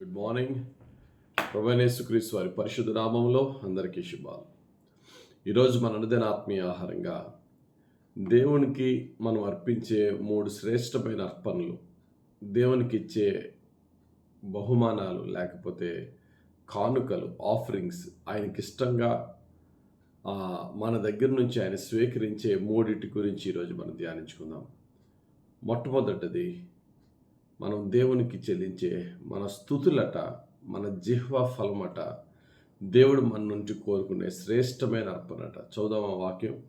Good morning ప్రభనేసుక్రీస్తు వారి పరిశుద్ధ నామంలో అందరికీ శుభాలు. ఈరోజు మన అనుదిన ఆత్మీయ ఆహారంగా దేవునికి మనం అర్పించే మూడు శ్రేష్టమైన అర్పణలు దేవునికి ఇచ్చే బహుమానాలు లేకపోతే కానుకలు ఆఫరింగ్స్ ఆయనకి ఇష్టంగా మన దగ్గర నుంచి ఆయన స్వీకరించే మూడిటి గురించి ఈరోజు మనం ధ్యానించుకుందాం. మొట్టమొదటిది మనం దేవునికి చెల్లించే మన స్థుతులట మన జిహ్వ ఫలమట దేవుడు మన నుంచి కోరుకునే శ్రేష్టమైన అర్పణట. చౌదవ వాక్యం.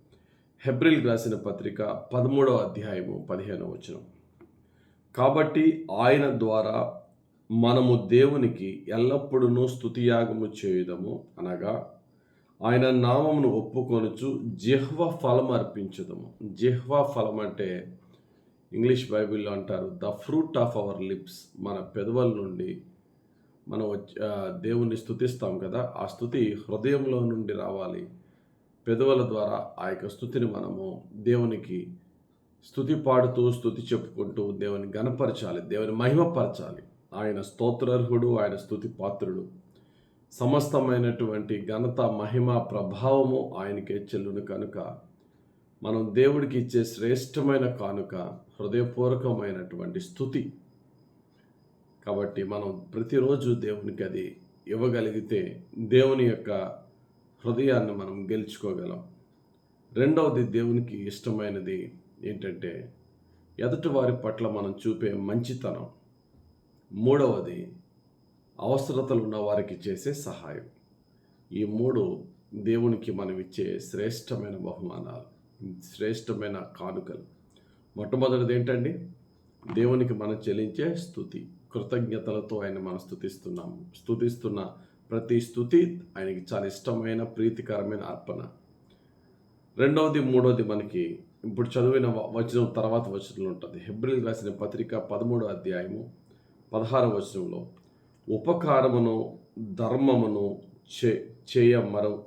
హెబ్రిల్ రాసిన పత్రిక పదమూడవ అధ్యాయము పదిహేనవ వచనం. కాబట్టి ఆయన ద్వారా మనము దేవునికి ఎల్లప్పుడూ స్థుతియాగము చేయుదము అనగా ఆయన నామమును ఒప్పుకొనుచు జిహ్వ ఫలం అర్పించదము. జిహ్వ ఫలం అంటే ఇంగ్లీష్ బైబిల్లో అంటారు the fruit of our lips మన పెదవుల నుండి మనం దేవుణ్ణి స్థుతిస్తాం కదా ఆ స్థుతి హృదయంలో నుండి రావాలి. పెదవుల ద్వారా ఆ యొక్క స్థుతిని మనము దేవునికి స్థుతి పాడుతూ స్థుతి చెప్పుకుంటూ దేవుని గణపరచాలి దేవుని మహిమపరచాలి. ఆయన స్తోత్రార్హుడు ఆయన స్థుతి పాత్రుడు. సమస్తమైనటువంటి ఘనత మహిమ ప్రభావము ఆయనకే చెల్లును కనుక మనం దేవుడికి ఇచ్చే శ్రేష్టమైన కానుక హృదయపూర్వకమైనటువంటి స్థుతి. కాబట్టి మనం ప్రతిరోజు దేవునికి అది ఇవ్వగలిగితే దేవుని యొక్క హృదయాన్ని మనం గెలుచుకోగలం. రెండవది దేవునికి ఇష్టమైనది ఏంటంటే ఎదుటి వారి పట్ల మనం చూపే మంచితనం. మూడవది అవసరతలు ఉన్న వారికి చేసే సహాయం. ఈ మూడు దేవునికి మనం ఇచ్చే శ్రేష్టమైన బహుమానాలు. శ్రేష్టమైన కానుకలు. మొట్టమొదటిది ఏంటండి దేవునికి మనం చెల్లించే స్థుతి. కృతజ్ఞతలతో ఆయన మనం స్థుతిస్తున్నాము స్థుతిస్తున్న ప్రతి స్థుతి ఆయనకి చాలా ఇష్టమైన ప్రీతికరమైన అర్పణ. రెండవది మూడవది మనకి ఇప్పుడు చదివిన వ- వచనం తర్వాత వచనంలో ఉంటుంది హెబ్రిల్ రాసిన పత్రిక పదమూడో అధ్యాయము పదహారవ వచనంలో ఉపకారమును ధర్మమును చే చేయ మర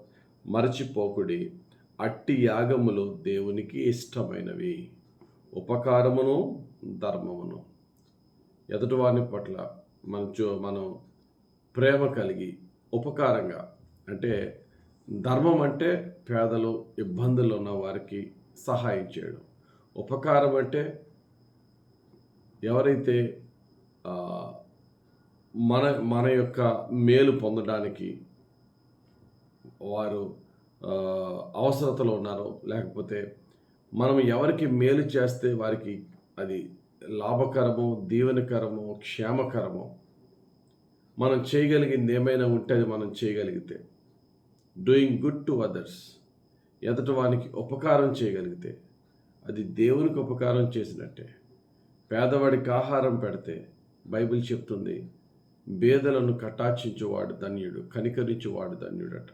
మరచిపోకుడి అట్టి యాగములు దేవునికి ఇష్టమైనవి. ఉపకారమును ధర్మమును. ఎదుటివాని పట్ల మనం మనం ప్రేమ కలిగి ఉపకారంగా అంటే ధర్మం అంటే పేదలు ఇబ్బందులు ఉన్న వారికి సహాయం చేయడం. ఉపకారం అంటే ఎవరైతే మన మన యొక్క మేలు పొందడానికి వారు అవసరతలో ఉన్నారో లేకపోతే మనం ఎవరికి మేలు చేస్తే వారికి అది లాభకరమో దీవెనకరమో క్షేమకరమో మనం చేయగలిగింది ఏమైనా ఉంటే అది మనం చేయగలిగితే డూయింగ్ గుడ్ టు అదర్స్ ఎదటి వానికి ఉపకారం చేయగలిగితే అది దేవునికి ఉపకారం చేసినట్టే. పేదవాడికి ఆహారం పెడితే బైబిల్ చెప్తుంది బేదలను కటాక్షించువాడు ధన్యుడు కనికరించువాడు ధన్యుడట.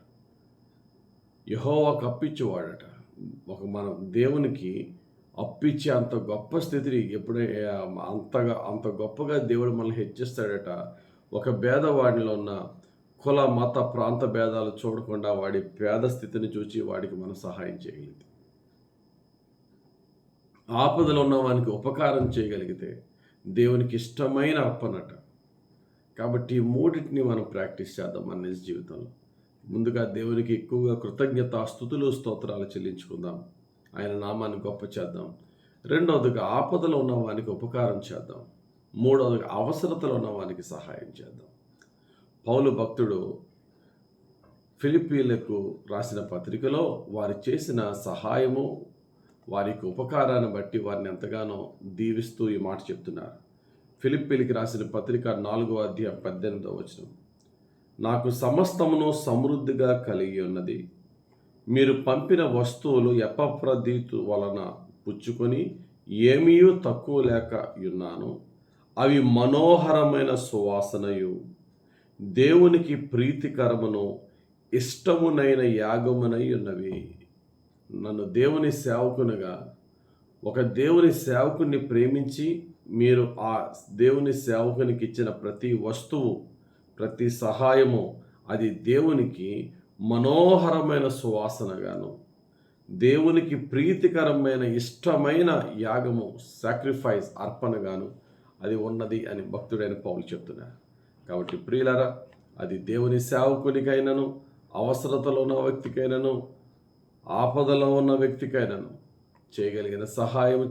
యహోవా అప్పించేవాడట ఒక మనం దేవునికి అప్పిచ్చే అంత గొప్ప స్థితిని ఎప్పుడే అంతగా అంత గొప్పగా దేవుడు మనల్ని హెచ్చిస్తాడట. ఒక భేదవాడిలో ఉన్న కుల మత ప్రాంత భేదాలు చూడకుండా వాడి పేద స్థితిని చూచి వాడికి మనం సహాయం చేయగలిగితే. ఆపదలో ఉన్న వానికి ఉపకారం చేయగలిగితే దేవునికి ఇష్టమైన అర్పణట. కాబట్టి ఈ మూడింటిని మనం ప్రాక్టీస్ చేద్దాం మన నిజ జీవితంలో. ముందుగా దేవునికి ఎక్కువగా కృతజ్ఞత స్థుతులు స్తోత్రాలు చెల్లించుకుందాం. ఆయన నామాన్ని గొప్ప చేద్దాం. రెండవదిగా ఆపదలో ఉన్న వానికి ఉపకారం చేద్దాం. మూడవదిగా అవసరతలో ఉన్న వానికి సహాయం చేద్దాం. పౌలు భక్తుడు ఫిలిపీలకు రాసిన పత్రికలో వారు చేసిన సహాయము వారికి ఉపకారాన్ని బట్టి వారిని ఎంతగానో దీవిస్తూ ఈ మాట చెప్తున్నారు. ఫిలిప్పీలకి రాసిన పత్రిక నాలుగో అధ్యాయం పద్దెనిమిదో వచనం. నాకు సమస్తమును సమృద్ధిగా కలిగి ఉన్నది. మీరు పంపిన వస్తువులు ఎపప్రదీతు వలన పుచ్చుకొని ఏమీ తక్కువ లేక ఉన్నాను అవి మనోహరమైన సువాసనయు. దేవునికి ప్రీతికరమును ఇష్టమునైన యాగమునై ఉన్నవి. నన్ను దేవుని సేవకునిగా ఒక దేవుని సేవకుని ప్రేమించి మీరు ఆ దేవుని సేవకునికి ఇచ్చిన ప్రతి వస్తువు ప్రతి సహాయము అది దేవునికి మనోహరమైన సువాసనగాను దేవునికి ప్రీతికరమైన ఇష్టమైన యాగము సాక్రిఫైస్ అర్పణగాను అది ఉన్నది అని భక్తుడైన పౌలు చెప్తున్నారు. కాబట్టి ప్రియులరా అది దేవుని సేవకునికైనను అవసరతలో ఉన్న వ్యక్తికైనను ఆపదలో ఉన్న వ్యక్తికైనను చేయగలిగిన సహాయం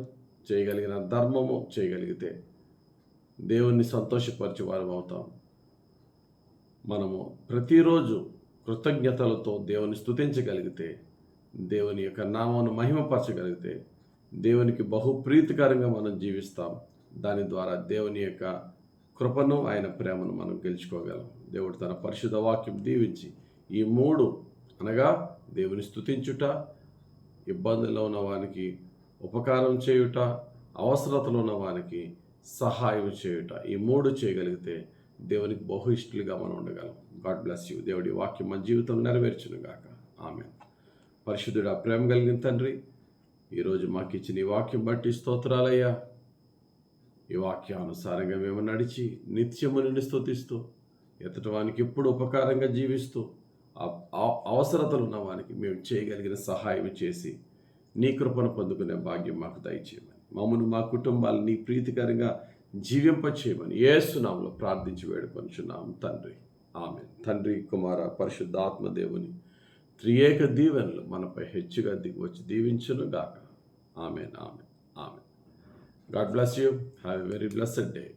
చేయగలిగిన ధర్మము చేయగలిగితే దేవుణ్ణి సంతోషపరిచే వారం అవుతాం మనము ప్రతిరోజు కృతజ్ఞతలతో దేవుని స్థుతించగలిగితే దేవుని యొక్క నామను మహిమపరచగలిగితే దేవునికి బహు ప్రీతికరంగా మనం జీవిస్తాం. దాని ద్వారా దేవుని యొక్క కృపను ఆయన ప్రేమను మనం గెలుచుకోగలం. దేవుడు తన పరిశుద్ధ వాక్యం దీవించి ఈ మూడు అనగా దేవుని స్తుతించుట ఇబ్బందుల్లో ఉన్న వానికి ఉపకారం చేయుట అవసరతలో ఉన్న వానికి సహాయం చేయుట ఈ మూడు చేయగలిగితే దేవునికి బహు ఇష్టలుగా మనం ఉండగలం. గాడ్ బ్లెస్ యూ దేవుడి వాక్యం మన జీవితం నెరవేర్చును గాక ఆమె పరిశుద్ధుడు ప్రేమ కలిగిన తండ్రి ఈరోజు మాకు ఇచ్చిన ఈ వాక్యం బట్టి స్తోత్రాలయ్యా. ఈ వాక్యానుసారంగా మేము నడిచి నిత్యము నిన్ను స్తుతిస్తూ ఎతటి వానికి ఎప్పుడు ఉపకారంగా జీవిస్తూ ఆ- అవసరతలు ఉన్న వానికి మేము చేయగలిగిన సహాయం చేసి నీ కృపను పొందుకునే భాగ్యం మాకు దయచేయమని. మమ్మను మా కుటుంబాలు నీ ప్రీతికరంగా జీవింపచేయమని ఏసునామలో ప్రార్థించి వేడుకొంచున్నాం తండ్రి. ఆమె తండ్రి కుమార పరిశుద్ధాత్మ దేవుని త్రియేక దీవెనలు మనపై హెచ్చుగా దిగి వచ్చి దీవించును గాక ఆమె ఆమె ఆమె God bless you. Have a very blessed day.